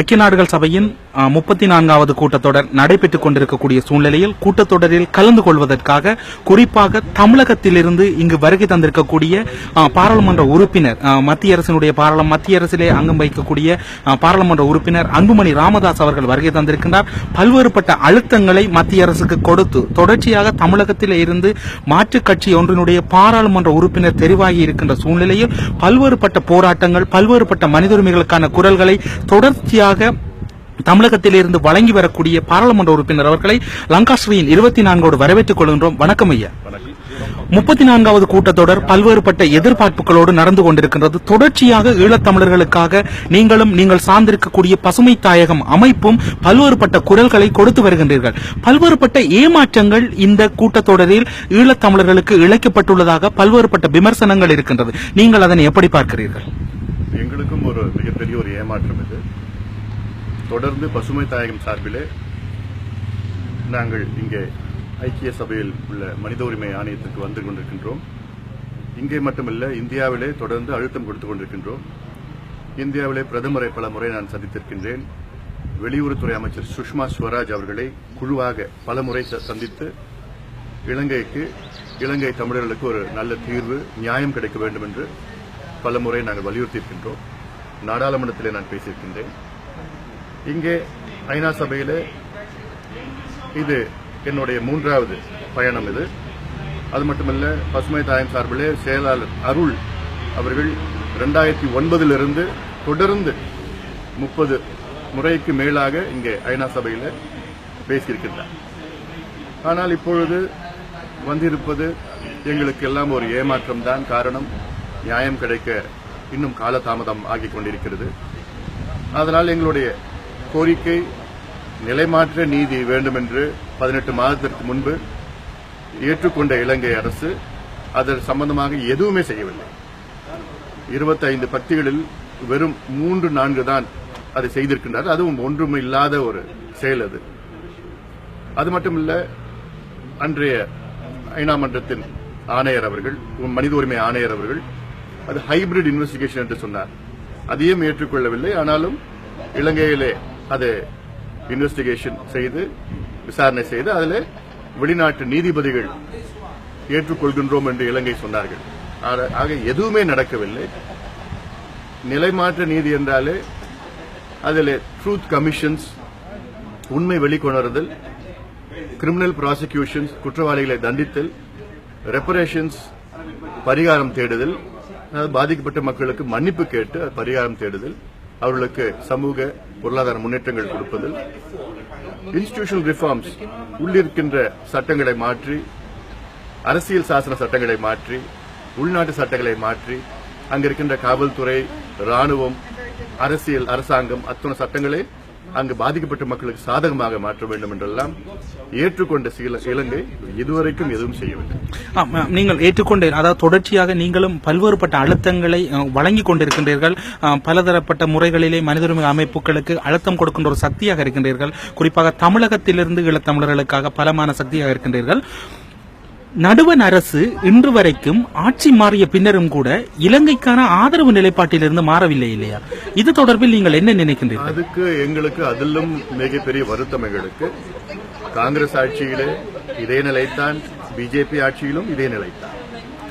ஐக்கிய நாடுகள் சபையின் முப்பத்தி நான்காவது கூட்டத்தொடர் நடைபெற்றுக் கொண்டிருக்கக்கூடிய சூழ்நிலையில் கூட்டத்தொடரில் கலந்து கொள்வதற்காக குறிப்பாக தமிழகத்திலிருந்து இங்கு வருகை தந்திருக்கக்கூடிய பாராளுமன்ற உறுப்பினர் மத்திய அரசினுடைய பாராள மத்திய அரசிலே அங்கம் வைக்கக்கூடிய பாராளுமன்ற உறுப்பினர் அன்புமணி ராமதாஸ் அவர்கள் வருகை தந்திருக்கின்றார். பல்வேறுபட்ட அழுத்தங்களை மத்திய அரசுக்கு கொடுத்து தொடர்ச்சியாக தமிழகத்தில் இருந்து மாற்றுக் கட்சி ஒன்றினுடைய பாராளுமன்ற உறுப்பினர் தெரிவாகி இருக்கின்ற சூழ்நிலையில் பல்வேறுபட்ட போராட்டங்கள் பல்வேறுபட்ட மனித உரிமைகளுக்கான குரல்களை தொடர்ச்சியாக தமிழகத்திலிருந்து வழங்கி வரக்கூடிய பாராளுமன்ற உறுப்பினர் அவர்களை லங்காஸ்ரீயின் இருபத்தி நான்கோடு வரவேற்றுக் கொள்கின்றோம். வணக்கம் ஐயா. முப்பத்தி நான்காவது கூட்டத்தொடர் பல்வேறுபட்ட எதிர்பார்ப்புகளோடு நடந்து கொண்டிருக்கின்றது. தொடர்ச்சியாக ஈழத்தமிழர்களுக்காக நீங்களும் நீங்கள் சார்ந்திருக்கக்கூடிய பசுமை தாயகம் அமைப்பும் பல்வேறுபட்ட குரல்களை கொடுத்து வருகின்றீர்கள். பல்வேறுபட்ட ஏமாற்றங்கள் இந்த கூட்டத்தொடரில் ஈழத்தமிழர்களுக்கு இழைக்கப்பட்டுள்ளதாக பல்வேறுபட்ட விமர்சனங்கள் இருக்கின்றது. நீங்கள் அதனை எப்படி பார்க்கிறீர்கள்? எங்களுக்கும் ஒரு மிகப்பெரிய ஒரு ஏமாற்றம் இது. தொடர்ந்து பசுமை தாயகம் சார்பிலே நாங்கள் இங்கே ஐக்கிய சபையில் உள்ள மனித உரிமை ஆணையத்திற்கு வந்து கொண்டிருக்கின்றோம். இங்கே மட்டுமல்ல இந்தியாவிலே தொடர்ந்து அழுத்தம் கொடுத்துக் கொண்டிருக்கின்றோம். இந்தியாவிலே பிரதமரை பல முறை நான் சந்தித்திருக்கின்றேன். வெளியுறவுத்துறை அமைச்சர் சுஷ்மா ஸ்வராஜ் அவர்களை குழுவாக பல முறை சந்தித்து இலங்கைக்கு இலங்கை தமிழர்களுக்கு ஒரு நல்ல தீர்வு நியாயம் கிடைக்க வேண்டும் என்று பல முறை நாங்கள் வலியுறுத்தியிருக்கின்றோம். நாடாளுமன்றத்திலே நான் பேசியிருக்கின்றேன். இங்கே ஐநா சபையில் இது என்னுடைய மூன்றாவது பயணம் இது. அது மட்டுமல்ல பசுமை தாயம் சார்பிலே செயலாளர் அருள் அவர்கள் ரெண்டாயிரத்தி ஒன்பதிலிருந்து தொடர்ந்து முப்பது முறைக்கு மேலாக இங்கே ஐநா சபையில் பேசியிருக்கின்றார். ஆனால் இப்பொழுது வந்திருப்பது எங்களுக்கு எல்லாம் ஒரு ஏமாற்றம் தான் காரணம். நியாயம் கிடைக்க இன்னும் காலதாமதம் ஆகிக் கொண்டிருக்கிறது. அதனால் எங்களுடைய கோரிக்கை நிலைமாற்ற நீதி வேண்டும் என்று பதினெட்டு மாதத்திற்கு முன்பு ஏற்றுக்கொண்ட இலங்கை அரசு அதன் சம்பந்தமாக எதுவுமே செய்யவில்லை. இருபத்தைந்து பத்திகளில் வெறும் மூன்று நான்கு தான் அதை செய்திருக்கின்றார். அதுவும் ஒன்றும் இல்லாத ஒரு செயல் அது. அது மட்டுமல்ல அன்றைய ஐநா மன்றத்தின் ஆணையர் அவர்கள் மனித உரிமை ஆணையர் அவர்கள் அது ஹைபிரிட் இன்வெஸ்டிகேஷன் என்று சொன்னார். அதையும் ஏற்றுக்கொள்ளவில்லை. ஆனாலும் இலங்கையிலே அதை இன்வெஸ்டிகேஷன் செய்து விசாரணை செய்து அதில் வெளிநாட்டு நீதிபதிகள் ஏற்றுக்கொள்கின்றோம் என்று இலங்கை சொன்னார்கள். ஆக- ஆக எதுவுமே நடக்கவில்லை. நிலைமாற்ற நீதி என்றாலே அதில் ட்ரூத் கமிஷன்ஸ் உண்மை வெளிக்கொணருதல் கிரிமினல் ப்ராசிக்யூஷன்ஸ் குற்றவாளிகளை தண்டித்தல் ரெப்பரேஷன்ஸ் பரிகாரம் தேடுதல் பாதிக்கப்பட்ட மக்களுக்கு மன்னிப்பு கேட்டு பரிகாரம் தேடுதல் அவர்களுக்கு சமூக பொருளாதார முன்னேற்றங்கள் கொடுப்பதில் இன்ஸ்டிடியூஷனல் ரிஃபார்ம்ஸ் உள்ளிருக்கின்ற சட்டங்களை மாற்றி அரசியல் சாசன சட்டங்களை மாற்றி உள்நாட்டு சட்டங்களை மாற்றி அங்கிருக்கின்ற காவல்துறை ராணுவம் அரசியல் அரசாங்கம் அத்தனை சட்டங்களை அங்கு பாதிக்கப்பட்ட மக்களுக்கு சாதகமாக மாற்ற வேண்டும் என்றெல்லாம் ஏற்றுக்கொண்ட சில இலங்கை இதுவரைக்கும் எதுவும் செய்யவில்லை. நீங்கள் ஏற்றுக்கொண்ட அதாவது தொடர்ச்சியாக நீங்களும் பல்வேறுபட்ட அழுத்தங்களை அஹ், வழங்கிக் கொண்டிருக்கின்றீர்கள். பலதரப்பட்ட முறைகளிலே மனித உரிமை அமைப்புகளுக்கு அழுத்தம் கொடுக்கின்ற ஒரு சக்தியாக இருக்கின்றீர்கள். குறிப்பாக தமிழகத்திலிருந்து ஈழத்தமிழர்களுக்காக பலமான சக்தியாக இருக்கின்றீர்கள். நடுவன் அரசு இன்று வரைக்கும் ஆட்சி மாறிய பின்னரும் கூட இலங்கைக்கான ஆதரவு நிலைப்பாட்டிலிருந்து மாறவில்லை இல்லையா? இது தொடர்பில் நீங்கள் என்ன நினைக்கின்றீர்கள்? அதுக்கு எங்களுக்கு அதிலும் மிகப்பெரிய வருத்தம் எங்களுக்கு. காங்கிரஸ் ஆட்சியிலே இதே நிலைத்தான் பிஜேபி ஆட்சியிலும் இதே நிலைத்தான்.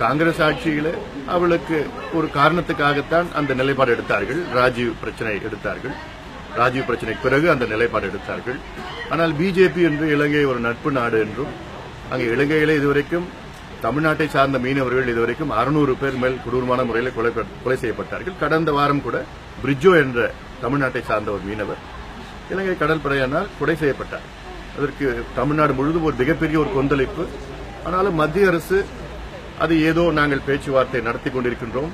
காங்கிரஸ் ஆட்சியிலே அவளுக்கு ஒரு காரணத்துக்காகத்தான் அந்த நிலைப்பாடு எடுத்தார்கள். ராஜீவ் பிரச்சனை எடுத்தார்கள். ராஜீவ் பிரச்சனைக்கு பிறகு அந்த நிலைப்பாடு எடுத்தார்கள். ஆனால் பிஜேபி என்று இலங்கை ஒரு நட்பு நாடு என்றும் அங்கே இலங்கையிலே இதுவரைக்கும் தமிழ்நாட்டை சார்ந்த மீனவர்கள் இதுவரைக்கும் அறுநூறு பேர் மேல் கொடூரமான முறையில் கொலை கொலை செய்யப்பட்டார்கள். கடந்த வாரம் கூட பிரிட்ஜோ என்ற தமிழ்நாட்டை சார்ந்த ஒரு மீனவர் இலங்கை கடற்படையினால் கொலை செய்யப்பட்டார். அதற்கு தமிழ்நாடு முழுவதும் ஒரு மிகப்பெரிய ஒரு கொந்தளிப்பு. ஆனாலும் மத்திய அரசு அது ஏதோ நாங்கள் பேச்சுவார்த்தை நடத்தி கொண்டிருக்கின்றோம்.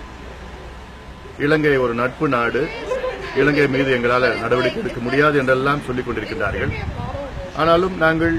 இலங்கை ஒரு நட்பு நாடு. இலங்கை மீது எங்களால் நடவடிக்கை எடுக்க முடியாது என்றெல்லாம் சொல்லிக் கொண்டிருக்கின்றார்கள். ஆனாலும் நாங்கள்